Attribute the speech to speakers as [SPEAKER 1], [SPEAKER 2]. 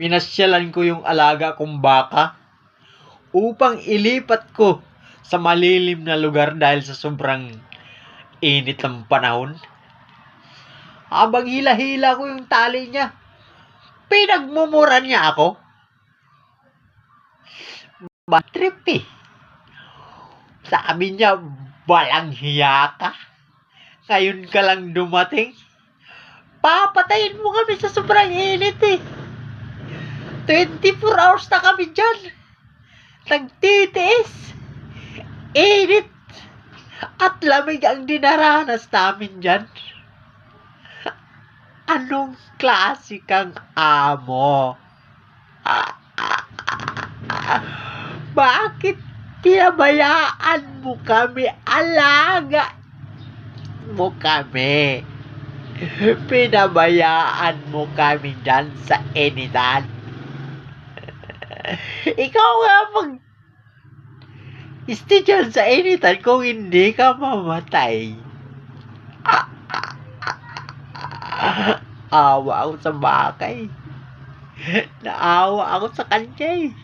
[SPEAKER 1] pinasyalan ko yung alaga kong baka upang ilipat ko sa malilim na lugar dahil sa sobrang init ng panahon. Habang hila-hila ko yung tali niya, pinagmumura niya ako. Bad trip eh. Sabi niya, walang hiya ka. Ngayon ka lang dumating. Papatayin mo kami sa sobrang init eh. 24 hours na kami dyan. Nagtitiis. Init. At lamig ang dinaranas namin dyan. Anong klase amo? Bakit pinabayaan mo kami? Alaga mo kami. Pinabayaan mo kami dyan sa initan. Ikaw nga mag Stay dyan sa initan kung hindi ka mamatay. Awa ako sa bakay. Naawa ako sa kanya eh.